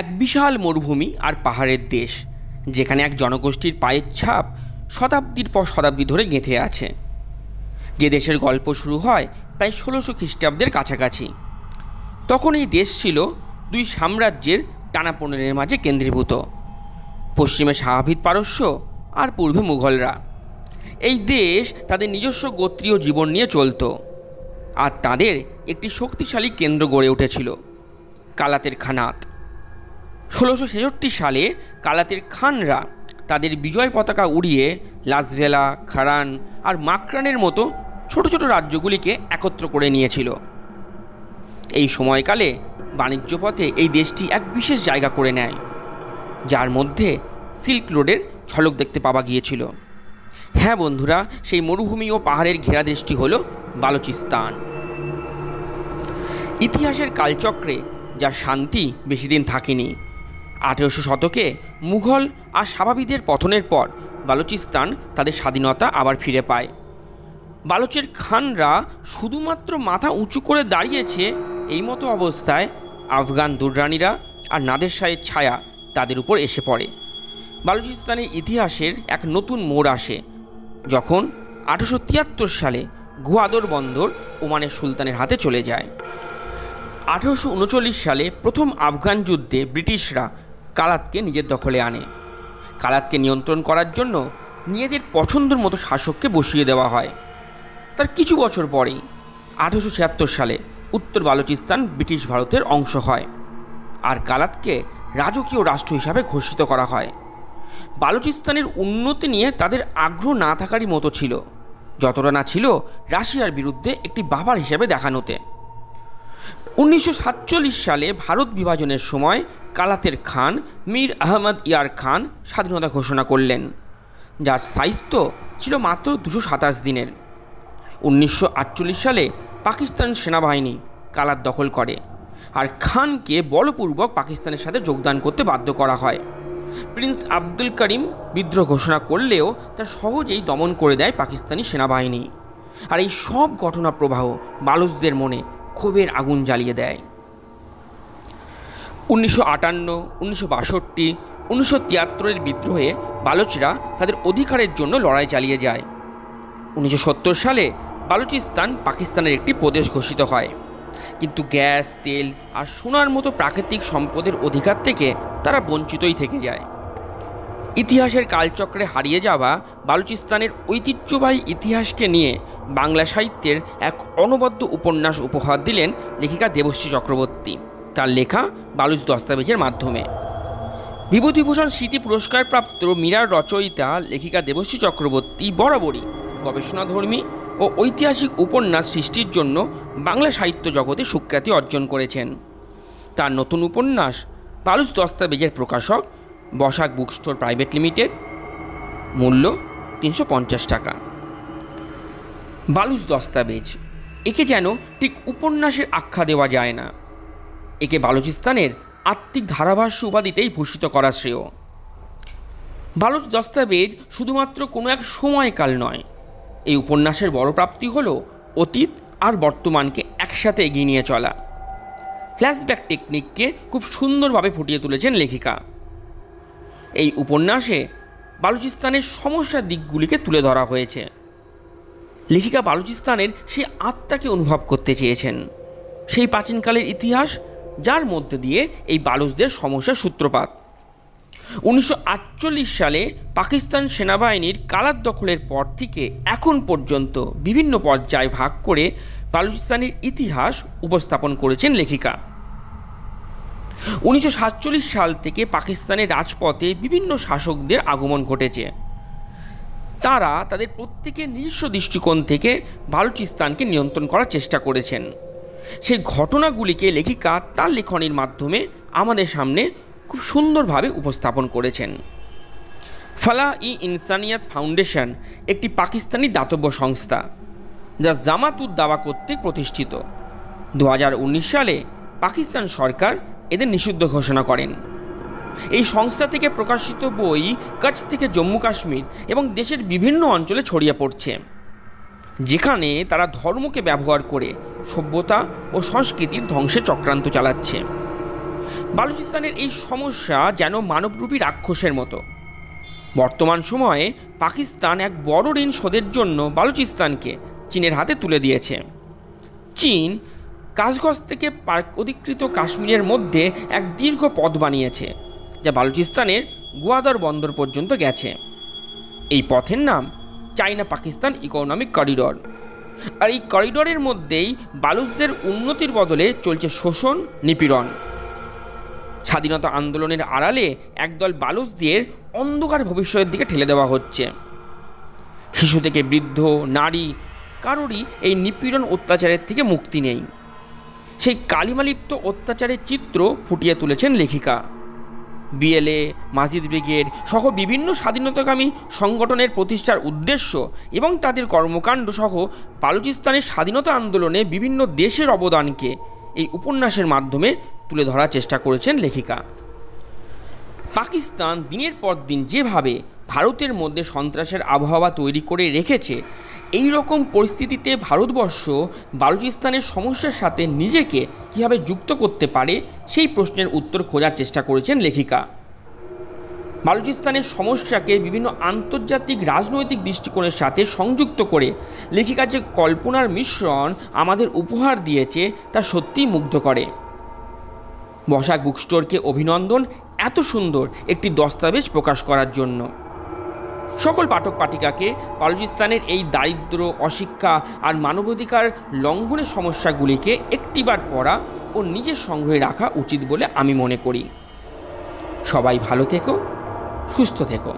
এক বিশাল মরুভূমি আর পাহাড়ের দেশ, যেখানে এক জনগোষ্ঠীর পায়ের ছাপ শতাব্দীর পর শতাব্দী ধরে গেঁথে আছে। যে দেশের গল্প শুরু হয় প্রায় ষোলোশো খ্রিস্টাব্দের কাছাকাছি। তখন এই দেশ ছিল দুই সাম্রাজ্যের টানাপোড়েনের মাঝে কেন্দ্রীভূত, পশ্চিমে শাহাভিদ পারস্য আর পূর্বে মুঘলরা। এই দেশ তাদের নিজস্ব গোত্রীয় জীবন নিয়ে চলতো, আর তাদের একটি শক্তিশালী কেন্দ্র গড়ে উঠেছিল, কালাতের খানাত। ষোলোশো ছেষট্টি সালে কালাতের খানরা তাদের বিজয় পতাকা উড়িয়ে লাসভেলা খারান আর মাকরানের মতো ছোট ছোট রাজ্যগুলিকে একত্র করে নিয়েছিল। এই সময়কালে বাণিজ্য পথে এই দেশটি এক বিশেষ জায়গা করে নেয়, যার মধ্যে সিল্ক রোডের ঝলক দেখতে পাওয়া গিয়েছিল। হ্যাঁ বন্ধুরা, সেই মরুভূমি ও পাহাড়ের ঘেরা দেশটি হল বালুচিস্তান। ইতিহাসের কালচক্রে যার শান্তি বেশি দিন থাকেনি আঠেরোশো শতকে মুঘল আর সাবাবিদের পতনের পর বালুচিস্তান তাদের স্বাধীনতা আবার ফিরে পায়। বালুচের খানরা শুধুমাত্র মাথা উঁচু করে দাঁড়িয়েছে এই মতো অবস্থায় আফগান দুররানিরা আর নাদের শাহের ছায়া তাদের উপর এসে পড়ে। বালুচিস্তানের ইতিহাসের এক নতুন মোড় আসে, যখন আঠারোশো তিয়াত্তর সালে গুয়াদর বন্দর ওমানের সুলতানের হাতে চলে যায়। আঠেরোশো সালে প্রথম আফগান যুদ্ধে ব্রিটিশরা কালাতকে নিজের দখলে আনে। কালাতকে নিয়ন্ত্রণ করার জন্য নিজেদের পছন্দের মতো শাসককে বসিয়ে দেওয়া হয়। তার কিছু বছর পরেই, আঠেরোশো ছিয়াত্তর সালে উত্তর বালুচিস্তান, ব্রিটিশ ভারতের অংশ হয় আর কালাতকে রাজকীয় রাষ্ট্র হিসাবে ঘোষিত করা হয়। বালুচিস্তানের উন্নতি নিয়ে তাদের আগ্রহ না থাকারই মতো ছিল। যতটা না ছিল রাশিয়ার বিরুদ্ধে একটি বাবার হিসেবে দেখানোতে। উনিশশো সাতচল্লিশ সালে ভারত বিভাজনের সময় কালাতের খান মীর আহমদ ইয়ার খান স্বাধীনতা ঘোষণা করলেন, যার সাহিত্য ছিল মাত্র দুশো সাতাশ দিনের। উনিশশো আটচল্লিশ সালে পাকিস্তান সেনাবাহিনী কালাত দখল করে আর খানকে বলপূর্বক পাকিস্তানের সাথে যোগদান করতে বাধ্য করা হয়। প্রিন্স আব্দুল করিম বিদ্রোহ ঘোষণা করলেও তা সহজেই দমন করে দেয় পাকিস্তানি সেনাবাহিনী। আর এই সব ঘটনা প্রবাহ বালুচদের মনে ক্ষোভের আগুন জ্বালিয়ে দেয়। উনিশশো আটান্ন, উনিশশো বাষট্টি, উনিশশো তিয়াত্তরের বিদ্রোহে বালুচরা তাদের অধিকারের জন্য লড়াই চালিয়ে যায়। উনিশশো সত্তর সালে বালুচিস্তান পাকিস্তানের একটি প্রদেশ ঘোষিত হয়। কিন্তু গ্যাস, তেল আর সোনার মতো প্রাকৃতিক সম্পদের অধিকার থেকে তারা বঞ্চিতই থেকে যায়। ইতিহাসের কালচক্রে হারিয়ে যাওয়া বালুচিস্তানের ঐতিহ্যবাহী ইতিহাসকে নিয়ে বাংলা সাহিত্যের এক অনবদ্য উপন্যাস উপহার দিলেন লেখিকা দেবশ্রী চক্রবর্তী। তার লেখা বালুচ দস্তাবেজের মাধ্যমে। বিভূতিভূষণ স্মৃতি পুরস্কারপ্রাপ্ত মীরার রচয়িতা লেখিকা দেবশ্রী চক্রবর্তী বরাবরই গবেষণাধর্মী ও ঐতিহাসিক উপন্যাস সৃষ্টির জন্য বাংলা সাহিত্য জগতে সুখ্যাতি অর্জন করেছেন। তার নতুন উপন্যাস বালুচ দস্তাবেজের প্রকাশক Basak book store private limited. মূল্য তিনশো পঞ্চাশ টাকা। বালুচ দস্তাবেজ। একে যেন ঠিক উপন্যাসের আখ্যা দেওয়া যায় না। একে বালুচিস্তানের আত্মিক ধারাভাষ্য উপাধিতেই ভূষিত করা শ্রেয়। বালুচ দস্তাবেজ শুধুমাত্র কোনো এক সময়কাল নয়। এই উপন্যাসের বড় প্রাপ্তি হল অতীত আর বর্তমানকে একসাথে এগিয়ে নিয়ে চলা। ফ্ল্যাশব্যাক টেকনিককে খুব সুন্দরভাবে ফুটিয়ে তুলেছেন লেখিকা। এই উপন্যাসে বালুচিস্তানের সমস্যার দিকগুলিকে তুলে ধরা হয়েছে। লেখিকা বালুচিস্তানের সেই আত্মাকে অনুভব করতে চেয়েছেন। সেই প্রাচীনকালের ইতিহাস, যার মধ্যে দিয়ে এই বালুচদের সমস্যার সূত্রপাত। উনিশশো আটচল্লিশ সালে পাকিস্তান সেনাবাহিনীর কালার দখলের পর থেকে এখন পর্যন্ত বিভিন্ন পর্যায়ে ভাগ করে বালুচিস্তানের ইতিহাস উপস্থাপন করেছেন লেখিকা। উনিশশো সাতচল্লিশ সাল থেকে পাকিস্তানের রাজপথে বিভিন্ন শাসকদের আগমন ঘটেছে। তারা তাদের প্রত্যেকের নিজস্ব দৃষ্টিকোণ থেকে বালুচিস্তানকে নিয়ন্ত্রণ করার চেষ্টা করেছেন। সেই ঘটনাগুলিকে লেখিকা তার লেখনের মাধ্যমে আমাদের সামনে খুব সুন্দরভাবে উপস্থাপন করেছেন। ফালা ই ইনসানিয়াত ফাউন্ডেশন একটি পাকিস্তানি দাতব্য সংস্থা, যা জামাতুদ দাওয়া কর্তৃক প্রতিষ্ঠিত। দু হাজার উনিশ সালে পাকিস্তান সরকার এদের নিষিদ্ধ ঘোষণা করেন। এই সংস্থা থেকে প্রকাশিত বই কাছ থেকে জম্মু কাশ্মীর এবং দেশের বিভিন্ন অঞ্চলে ছড়িয়ে পড়ছে। যেখানে তারা ধর্মকে ব্যবহার করে সভ্যতা ও সংস্কৃতির ধ্বংসে চক্রান্ত চালাচ্ছে। বালুচিস্তানের এই সমস্যা যেন মানবরূপী রাক্ষসের মতো। বর্তমান সময়ে পাকিস্তান এক বড় ঋণ শোধের জন্য বালুচিস্তানকে চীনের হাতে তুলে দিয়েছে। চীন কাজগজ থেকে পার্ক অধিকৃত কাশ্মীরের মধ্যে এক দীর্ঘ পথ বানিয়েছে। যা বালুচিস্তানের গোয়াদর বন্দর পর্যন্ত গেছে। এই পথের নাম চাইনা পাকিস্তান ইকোনমিক করিডর আর এই করিডরের মধ্যেই বালুচদের উন্নতির বদলে চলছে শোষণ, নিপীড়ন। স্বাধীনতা আন্দোলনের আড়ালে একদল বালুচদের অন্ধকার ভবিষ্যতের দিকে ঠেলে দেওয়া হচ্ছে। শিশু থেকে বৃদ্ধ, নারী, কারোরই এই নিপীড়ন অত্যাচারের থেকে মুক্তি নেই। সেই কালিমালিপ্ত অত্যাচারের চিত্র ফুটিয়ে তুলেছেন লেখিকা। বিএলএ, মাজিদ ব্রিগেড সহ বিভিন্ন স্বাধীনতাকামী সংগঠনের প্রতিষ্ঠার উদ্দেশ্য এবং তাদের কর্মকাণ্ড সহ বালুচিস্তানের স্বাধীনতা আন্দোলনে বিভিন্ন দেশের অবদানকে এই উপন্যাসের মাধ্যমে তুলে ধরার চেষ্টা করেছেন লেখিকা। পাকিস্তান দিনের পর দিন যেভাবে ভারতের মধ্যে সন্ত্রাসের আবহাওয়া তৈরি করে রেখেছে এই রকম পরিস্থিতিতে ভারতবর্ষ বালুচিস্তানের সমস্যার সাথে নিজেকে কীভাবে যুক্ত করতে পারে সেই প্রশ্নের উত্তর খোঁজার চেষ্টা করেছেন লেখিকা। বালুচিস্তানের সমস্যাকে বিভিন্ন আন্তর্জাতিক রাজনৈতিক দৃষ্টিকোণের সাথে সংযুক্ত করে লেখিকা যে কল্পনার মিশ্রণ আমাদের উপহার দিয়েছে তা সত্যিই মুগ্ধ করে। বসাক বুক স্টোরকে অভিনন্দন এত সুন্দর একটি দস্তাবেজ প্রকাশ করার জন্য। সকল পাঠক পাঠিকাকে বালুচিস্তানের এই দারিদ্র, অশিক্ষা আর মানবাধিকার লঙ্ঘনের সমস্যাগুলিকে একটিবার পড়া ও নিজের সংগ্রহে রাখা উচিত বলে আমি মনে করি। সবাই ভালো থেকো, সুস্থ থেকো।